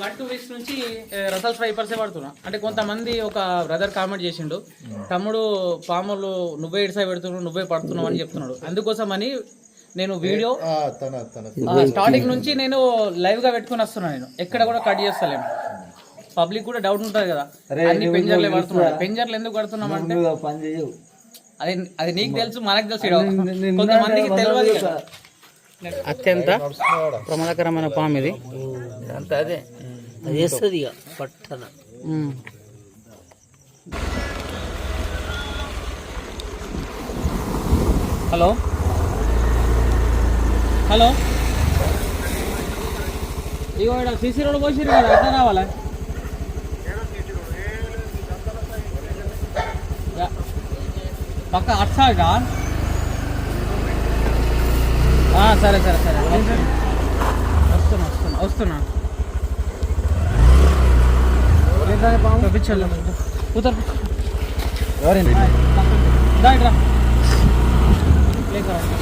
One two weeks నుంచి Russell's వైపర్సే పడుతున్నా అంటే కొంతమంది ఒక బ్రదర్ కామెంట్ చేసిండు. తమ్ముడు పాములు నువ్వే ఇడిసా పెడుతున్నావు నువ్వే పడుతున్నావు అని చెప్తున్నాడు. అందుకోసం అని నేను వీడియో ఆ, తన తన స్టార్టింగ్ నుంచి నేను లైవ్గా పెట్టుకుని వస్తున్నా నేను. ఎక్కడ కూడా కట్ చేస్తలేను. పబ్లిక్ కూడా డౌట్ ఉంటుంది కదా. అన్ని పెంజర్లే పడుతున్నాడు పెంజర్లు ఎందుకు పడుతున్నాం అంటే అది అది నీకు తెలుసు మనకు తెలుసు. కొంతమందికి తెలియదు. అత్యంత ప్రమాదకరమైన పాము ఇది. అంత అదే. అది వేస్తుంది ఇక మ్మ్. హలో? హలో? ఇగో ఇక్కడ సీసీ రోడ్ పోసిరు కదా ఎట్లా రావాలా? యా. పక్క అట్ సైడా? ఆ, సరే సరే సరే. వస్తున్నా వస్తున్నా వస్తున్నా. இதானே பாவம் பிச்சை இல்லை உதர் யார் இதாகிட்டா ப்ளே கரெக்ட்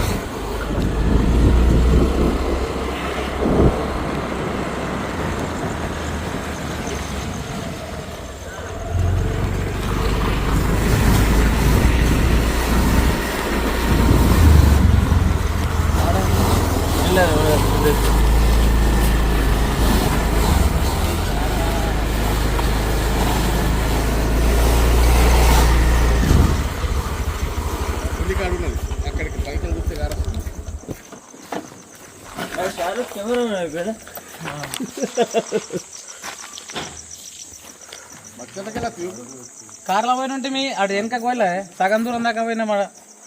இல்லை కార్లో పోయిన ఉంటే మీ అటు వెనకకు పోయలే సగం దూరం దాకా పోయినా మన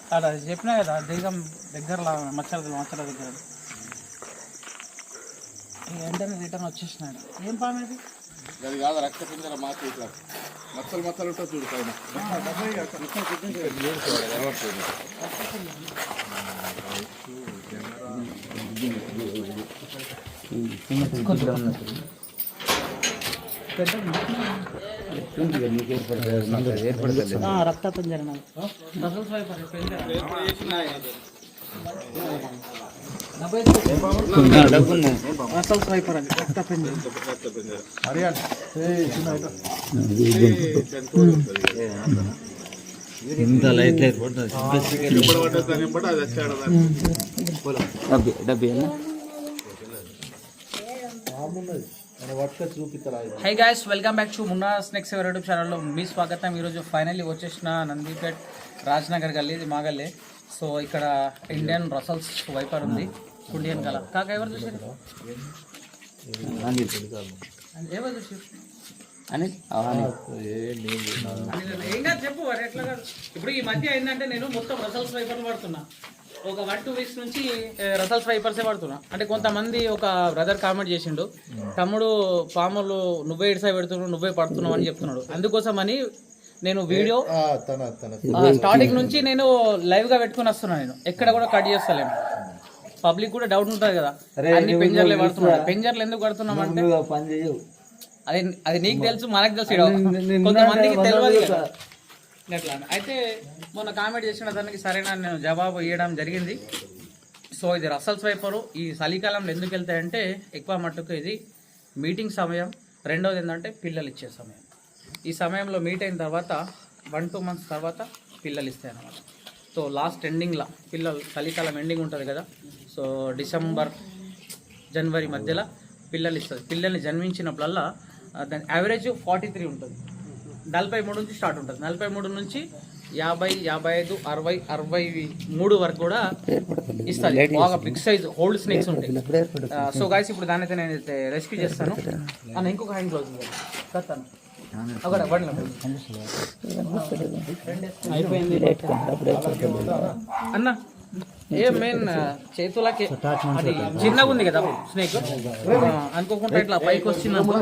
అక్కడ చెప్పినా కదా దిగం దగ్గరలో మచ్చల మచ్చల దగ్గర. వెంటనే రిటర్న్ వచ్చేసినాడు. ఏం పాము ఇది? అది కాదు రక్త పింజర మాకు ఇట్లా. మచ్చలు మచ్చలు ఉంటుంది చూడు పైన. రక్త పంజర నాది. రసల్స్ వైపర్ పంజర. రసల్స్ వైపర్ అది రక్త పంజర ఇంత లైట్ లైట్ పడుతుంది డబ్బి డబ్బి hi guys welcome back to Munna snacks ever YouTube ఛానల్లో మీ స్వాగతం. ఈరోజు ఫైనల్లీ వచ్చేసిన నందిపేట్ రాజ్నగర్ గల్లీ ఇది మా గల్లీ. సో ఇక్కడ ఇండియన్ రసల్స్ వైపర్ ఉంది. ఇండియన్ కల కాక ఎవరు చూసారు ఎవరు చూసారు అని ఏం కాదు చెప్పు ఎట్లా కాదు. ఇప్పుడు ఈ మధ్య ఏంటంటే నేను మొత్తం రసల్స్ వైపర్ పడుతున్నా ఒక వన్ టూ వీక్స్ నుంచి రసల్స్ వైపర్సే పడుతున్నా. అంటే కొంతమంది ఒక బ్రదర్ కామెంట్ చేసిండు. తమ్ముడు పాములు నువ్వే ఇడిసా పెడుతున్నావు నువ్వే పడుతున్నావు అని చెప్తున్నాడు. అందుకోసం అని నేను వీడియో ఆ, తన తన. స్టార్టింగ్ నుంచి నేను లైవ్గా పెట్టుకుని వస్తున్నా నేను. ఎక్కడ కూడా కట్ చేస్తలేను. పబ్లిక్ కూడా డౌట్ ఉంటుంది కదా. అన్ని పెంజర్లే పడుతున్నాడు పెంజర్లు ఎందుకు పడుతున్నాం అంటే పని చేయవు. అది అది నీకు తెలుసు మనకు తెలుసు. కొంతమందికి తెలియదు. అట్లా అయితే మొన్న కామెంట్ చేసిన దానికి సరైన నేను జవాబు ఇవ్వడం జరిగింది. సో ఇది రసల్ వైపరు. ఈ చలికాలంలో ఎందుకు వెళ్తాయంటే ఎక్కువ మట్టుకు ఇది మీటింగ్ సమయం. రెండవది ఏంటంటే పిల్లలు ఇచ్చే సమయం. ఈ సమయంలో మీట్ అయిన తర్వాత వన్ టూ మంత్స్ తర్వాత పిల్లలు ఇస్తాయి అన్నమాట. సో లాస్ట్ ఎండింగ్లో పిల్లలు చలికాలం ఎండింగ్ ఉంటుంది కదా. సో డిసెంబర్ జనవరి మధ్యలో పిల్లలు ఇస్తుంది. పిల్లల్ని జన్మించినప్పుడల్లా దాని యావరేజ్ ఫార్టీ త్రీ ఉంటుంది. నలభై మూడు నుంచి స్టార్ట్ ఉంటుంది నలభై మూడు నుంచి యాభై యాభై ఐదు అరవై అరవై మూడు వరకు కూడా ఇస్తుంది బాగా బిగ్ సైజ్ హోల్డ్ స్నేక్స్ ఉంటాయి సో గాయస్ ఇప్పుడు దాని అయితే నేను అయితే రెస్క్యూ చేస్తాను అన్న ఇంకొక హ్యాండ్ కత్తాను బండిలో అయిపోయింది అన్న ఏ మెయిన్ చేతులకి చిన్నగా ఉంది కదా స్నేక్ అనుకోకుండా ఇట్లా పైకి వచ్చినప్పుడు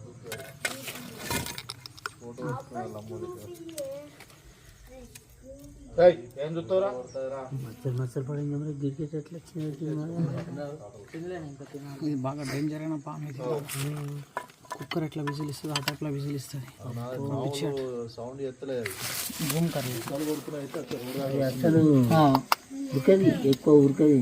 మచ్చలు ఎట్లా వచ్చినాయి బాగా డేంజర్ అయిన పాము కుక్కర్ ఎట్లా విజిలిస్తుంది అట అట్లా విజిలిస్తుంది. సౌండ్ ఎత్తలేదు. ఉరికది? ఎక్కువ ఉరికది?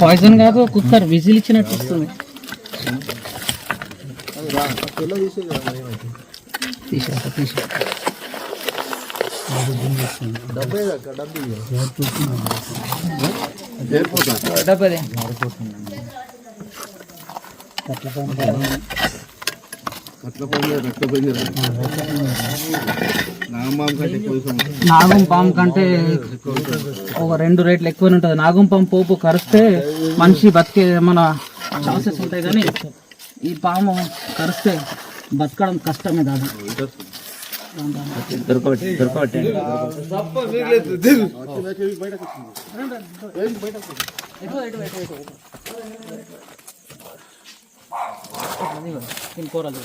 పాయిజన్ కాదు కుక్కర్ విజిల్ ఇచ్చినట్టు ఇస్తుంది తీసేస్తా తీసే డబ్బే నాగం పాము కంటే ఒక రెండు రేట్లు ఎక్కువ ఉంటుంది. నాగం పాము పోపు కరిస్తే మనిషి బతికే మన ఛాన్సెస్ ఉంటాయి కానీ ఈ పాము కరిస్తే బతకడం కష్టమే దాదా దొరకబట్టి దొరకబట్టి కూరలు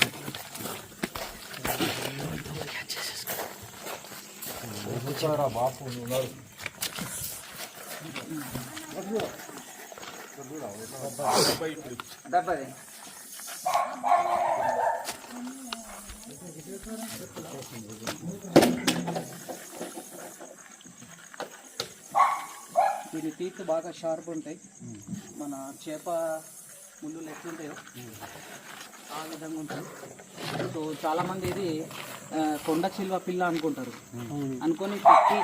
డబ్బది దీని టీత్ బాగా షార్ప్ ఉంటాయి. మన చేప ముందు ఎట్లుంటాయో ఆ విధంగా ఉంటుంది సో చాలామంది ఇది కొండ చిల్వ పిల్ల అనుకుంటారు. అనుకొని పెట్టి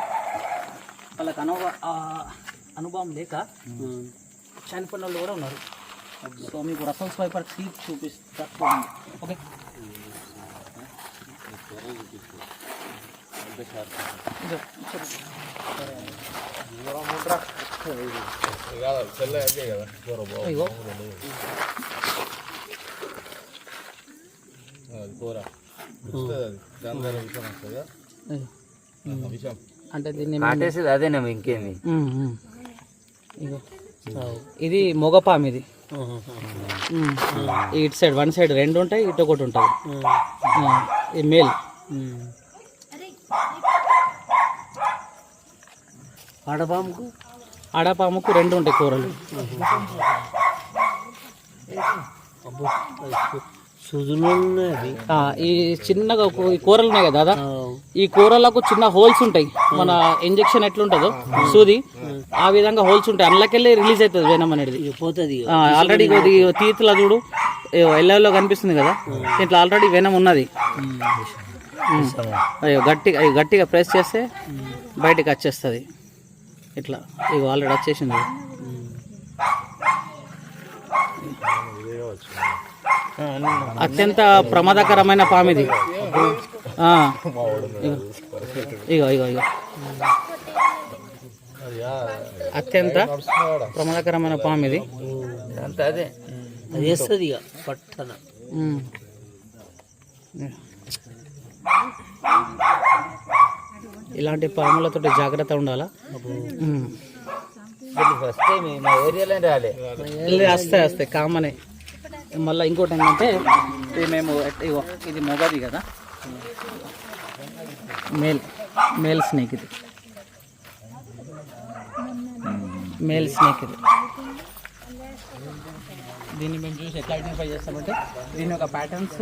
వాళ్ళకి అనుభవ అనుభవం లేక చనిపోయిన వాళ్ళు కూడా ఉన్నారు. సో మీకు రసల్ స్వైపర్ సీట్ చూపిస్తా ఓకే అంటే దీన్ని అదేనేమో ఇంకేంది? ఇది మొగపాము ఇది. ఇటు సైడ్ వన్ సైడ్ రెండు ఉంటాయి ఇటు ఒకటి ఉంటుంది ఇది మేల్. ఆడపాముకు? ఆడపాముకు రెండు ఉంటాయి కూరలు. సుదులు ఈ చిన్నగా ఈ కూరలు ఉన్నాయి కదా ఈ కూరలకు చిన్న హోల్స్ ఉంటాయి. మన ఇంజెక్షన్ ఎట్లుంటుందో సూది ఆ విధంగా హోల్స్ ఉంటాయి. అందులోకెళ్ళి రిలీజ్ అవుతుంది వేనం అనేది. పోతుంది ఆల్రెడీ కొద్ది తీతుల చూడు ఎల్లలో కనిపిస్తుంది కదా? ఇట్లా ఆల్రెడీ వెనం ఉన్నది. అయ్యో గట్టిగా గట్టిగా ప్రెస్ చేస్తే బయటికి వచ్చేస్తుంది. ఇట్లా. ఇగో ఆల్రెడీ వచ్చేసింది. అత్యంత ప్రమాదకరమైన పాము ఇది. ఆ. ఇగో ఇగో ఇగో. అత్యంత ప్రమాదకరమైన పాము ఇది. అంత అదే. అది వేస్తుంది ఇక పట్టన ఇలాంటి పాములతో జాగ్రత్త ఉండాలా? వస్తాయి వస్తాయి కామనే. మళ్ళీ ఇంకోటి ఏంటంటే మేము ఇది మొగది కదా. మేల్ మేల్ స్నేక్ ఇది. మేల్ స్నేక్ ఇది. దీన్ని మేము చూసి ఎట్లా ఐడెంటిఫై చేస్తామంటే దీని యొక్క ప్యాటర్న్స్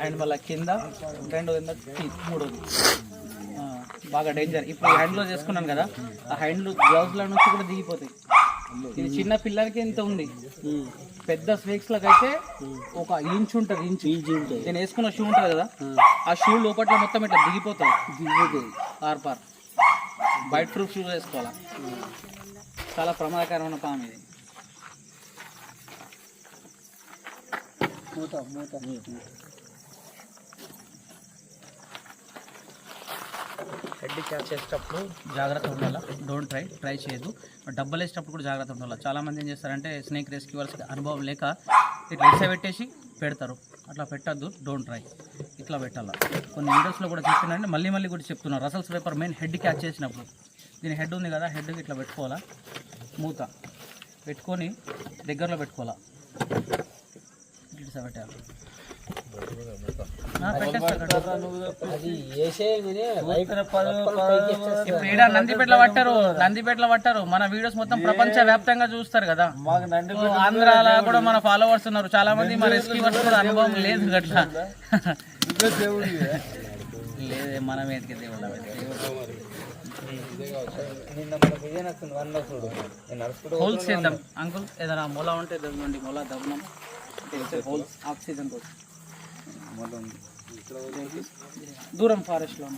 అండ్ మళ్ళీ కింద రెండు కింద ఆ, బాగా డేంజర్ ఇప్పుడు హ్యాండ్లో చేసుకున్నాను కదా ఆ హ్యాండ్లు గ్లౌజ్ల నుంచి కూడా దిగిపోతాయి. ఇది చిన్న పిల్లలకి ఎంత ఉంది? పెద్ద స్నేక్స్ అయితే ఒక ఇంచ్ ఉంటుంది ఇంచ్ ఈజీ ఉంటుంది. నేను వేసుకున్న షూ ఉంటుంది కదా ఆ. షూ లోపల మొత్తం ఇట్లా దిగిపోతుంది దిగిపోతుంది పార్ పార్ బైట్ ప్రూఫ్ షూస్ వేసుకోవాలా? చాలా ప్రమాదకరమైన పాము ఇది. మూత మూత. హెడ్ క్యాచ్ చేసేటప్పుడు జాగ్రత్త ఉండాలా? డోంట్ ట్రై ట్రై చేయదు డబ్బులు వేసేటప్పుడు కూడా జాగ్రత్త ఉండాలి? చాలా మంది ఏం చేస్తారంటే స్నేక్ రెస్క్యూవర్స్ అనుభవం లేక ఇట్లా ఇట్లా పెట్టేసి పెడతారు. అట్లా పెట్టద్దు డోంట్ ట్రై ఇట్లా పెట్టాలా? కొన్ని వీడియోస్లో కూడా చెప్తున్నాను మళ్ళీ మళ్ళీ కూడా చెప్తున్నారు. Russell's viper main head catch చేసినప్పుడు. దీని హెడ్ ఉంది కదా హెడ్ ఇట్లా పెట్టుకోవాలా? మూత. పెట్టుకొని దగ్గరలో పెట్టుకోవాలా? ఇట్లా పెట్టాలి? ఇప్పుడు ఈడ నందిపేటలో పట్టారు నందిపేటలో పట్టారు. మన వీడియోస్ మొత్తం ప్రపంచ వ్యాప్తంగా చూస్తారు కదా. ఆంధ్రాలో కూడా మన ఫాలోవర్స్ ఉన్నారు. చాలా మంది మన రెస్క్యూవర్స్ కూడా అనుభవం లేదు గట్లా. లేదే మనం ఏంటికి దేవుళ్ళ హోల్స్ చేద్దాం. అంకుల్ ఏదైనా మొల ఉంటే దగ్గండి మొల దగ్నం హోల్స్ ఆక్సిజన్ కోసం దూరం ఫారెస్ట్లో